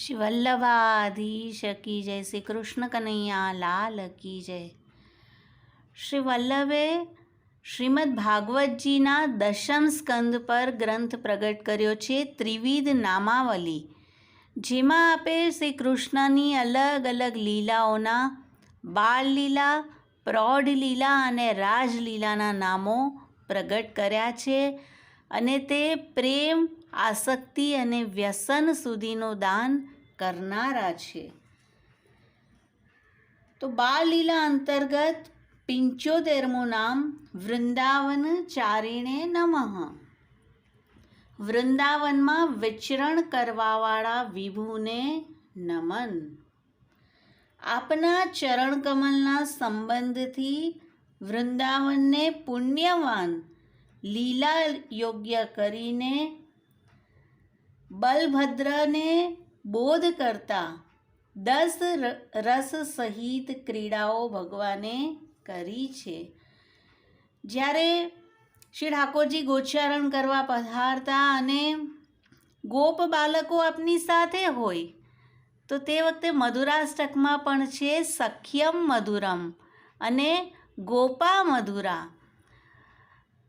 શ્રી વલ્લભાધીશ કી જય શ્રી કૃષ્ણ કનૈયા, લાલ કી જય. શ્રી વલ્લભે શ્રીમદ ભાગવતજીના દશમ સ્કંદ પર ગ્રંથ પ્રગટ કર્યો છે, ત્રિવિધ નામાવલી, જેમાં આપે શ્રી કૃષ્ણની અલગ અલગ લીલાઓના બાળલીલા પ્રૌઢલીલા પ્રૌઢ લીલા અને રાજલીલાના નામો પ્રગટ કર્યા છે અને તે પ્રેમ આસક્તિ અને વ્યસન સુધીનો દાન કરનારા છે. તો બાળલીલા અંતર્ગત પિંચોતેરમું નામ વૃંદાવન ચારિણે નમઃ. વૃંદાવનમાં વિચરણ કરવાવાળા વિભુને નમન. આપના ચરણકમલના સંબંધથી વૃંદાવનને પુણ્યવાન, લીલા યોગ્ય કરીને બલભદ્રને બોધ કરતા દસ રસ સહિત ક્રીડાઓ ભગવાને કરી છે. જ્યારે શ્રી ઠાકોરજી ગોચારણ કરવા પધારતા અને ગોપ બાળકો આપની સાથે હોય, તો તે વખતે મધુરાષ્ટકમાં પણ છે સખ્યમ મધુરમ અને ગોપા મધુરા.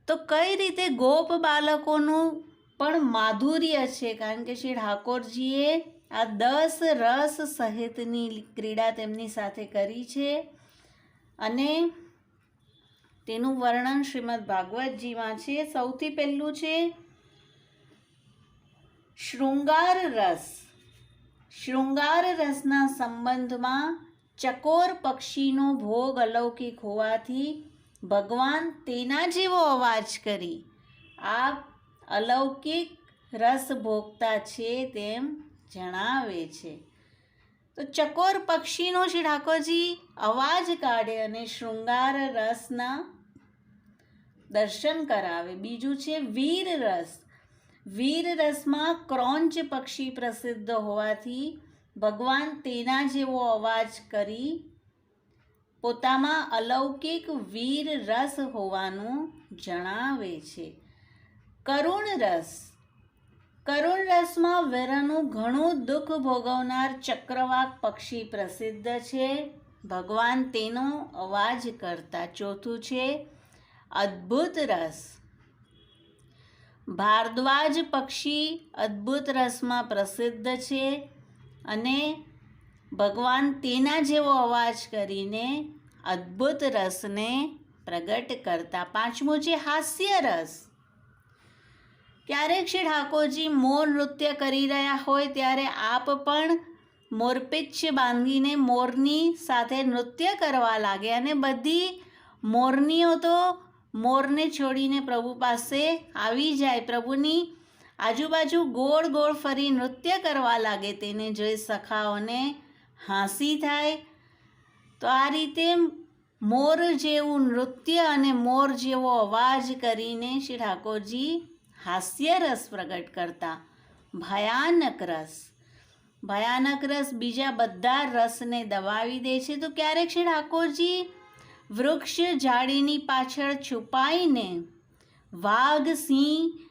તો કઈ રીતે ગોપ બાળકોનું પણ માધુર્ય છે, કારણ કે શ્રી ઠાકોરજીએ આ દસ રસ સહિતની ક્રીડા તેમની સાથે કરી છે અને તેનું વર્ણન શ્રીમદ ભાગવતજીમાં છે. સૌથી પહેલું છે, શૃંગાર રસ. શૃંગાર રસના સંબંધમાં ચકોર પક્ષીનો ભોગ અલૌકિક હોવાથી ભગવાન તેના જેવો અવાજ કરી. આ અલૌકિક રસ ભોગતા છે તેમ જણાવે છે. તો ચકોર પક્ષીનો શ્રી ઠાકોરજી અવાજ કાઢે અને શૃંગાર રસના દર્શન કરાવે. બીજું છે વીર રસ. વીર રસમાં ક્રોંચ પક્ષી પ્રસિદ્ધ હોવાથી ભગવાન તેના જેવો અવાજ કરી પોતામાં અલૌકિક વીર રસ હોવાનું જણાવે છે. કરુણ રસ. કરુણ રસમાં વેરાનું ઘણું દુઃખ ભોગવનાર ચક્રવાક પક્ષી પ્રસિદ્ધ છે. ભગવાન તેનો અવાજ કરતા ચોથું છે, અદ્ભુત રસ. ભારદ્વાજ પક્ષી અદ્ભુત રસમાં પ્રસિદ્ધ છે અને ભગવાન તેના જેવો અવાજ કરીને અદ્ભુત રસને પ્રગટ કરતા પાંચમું છે, હાસ્ય રસ. ક્યારેક શ્રી ઠાકોરજી મોર નૃત્ય કરી રહ્યા હોય ત્યારે આપ પણ મોરપિચ્છ બાંધીને મોરની સાથે નૃત્ય કરવા લાગે અને બધી મોરનીઓ તો મોરને છોડીને પ્રભુ પાસે આવી જાય. પ્રભુની આજુબાજુ ગોળ ગોળ ફરી નૃત્ય કરવા લાગે તેને જોઈ સખાઓને હાંસી થાય. તો આ રીતે મોર જેવું નૃત્ય અને મોર જેવો અવાજ કરીને શ્રી ઠાકોરજી હાસ્ય રસ પ્રગટ કરતા, ભયાનક રસ. ભયાનક રસ બીજા બધા રસને દબાવી દે છે. તો ક્યારેક છે ઠાકોરજી? વૃક્ષ ઝાડીની પાછળ છુપાઈને વાઘ, સિંહ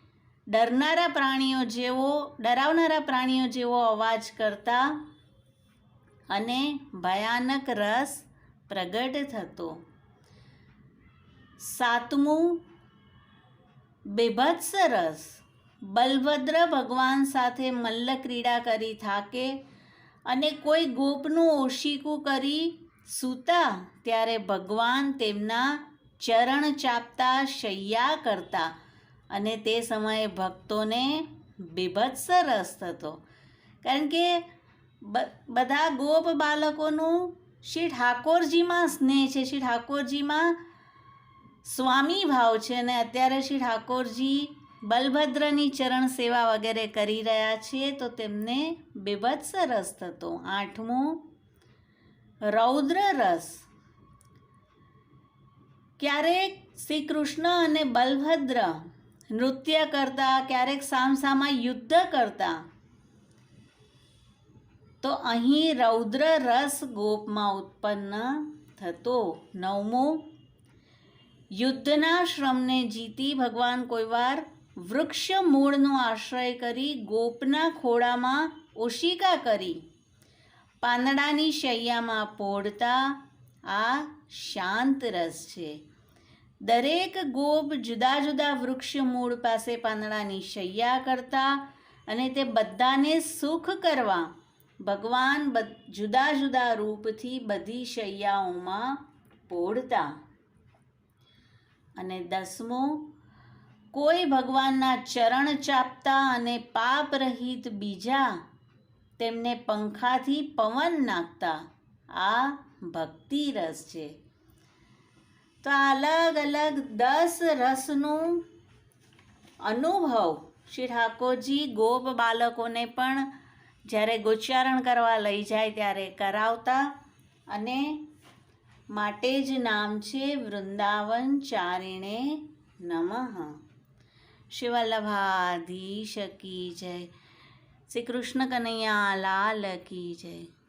ડરનારા પ્રાણીઓ જેવો, ડરાવનારા પ્રાણીઓ જેવો અવાજ કરતા અને ભયાનક રસ પ્રગટ થતો. સાતમું બેભત્સ રસ બલભદ્ર ભગવાન સાથે મલ્લ ક્રીડા કરી થાકે અને કોઈ ગોપનું ઓશીકું કરી સૂતા ત્યારે ભગવાન તેમના ચરણ ચાપતા શૈયા કરતા અને તે સમયે ભક્તોને બેભત્સ રસ થતો. કારણ કે બધા ગોપ બાળકોનું શ્રી ઠાકોરજીમાં સ્નેહ છે. શ્રી ઠાકોરજીમાં સ્વામી ભાવ છે અને અત્યારે શ્રી ઠાકોરજી બલભદ્રની ચરણ સેવા વગેરે કરી રહ્યા છે તો તેમને બેભત્સ રસ થતો. આઠમું, રૌદ્ર રસ. ક્યારેક શ્રી કૃષ્ણ અને બલભદ્ર નૃત્ય કરતા, ક્યારેક સામસામા યુદ્ધ કરતા. તો અહીં રૌદ્ર રસ ગોપમાં ઉત્પન્ન થતો. નવમું યુદ્ધના શ્રમને જીતી ભગવાન કોઈવાર વૃક્ષ મૂળનો આશ્રય કરી ગોપના ખોળામાં ઓશિકા કરી. પાંદડાની શૈયામાં પોડતા આ શાંત રસ છે. દરેક ગોપ જુદા જુદા વૃક્ષ મૂળ પાસે પાંદડાની શૈયા કરતા અને તે બધાને સુખ કરવા ભગવાન જુદા જુદા રૂપથી બધી શૈયાઓમાં પોડતા. અને દસમો, કોઈ ભગવાનના ચરણ ચાપતા અને પાપ રહિત બીજા તેમને પંખાથી પવન નાખતા. આ ભક્તિ રસ છે. તો અલગ અલગ દસ રસનું અનુભવ શ્રી ઠાકોરજી ગોપ બાળકોને પણ જ્યારે ગોચારણ કરવા લઈ જાય ત્યારે કરાવતા અને માટે જ નામ છે વૃંદાવન ચારિણે નમઃ. શ્રી શકી જય. શ્રી કૃષ્ણ કનૈયા લાલ કી જય.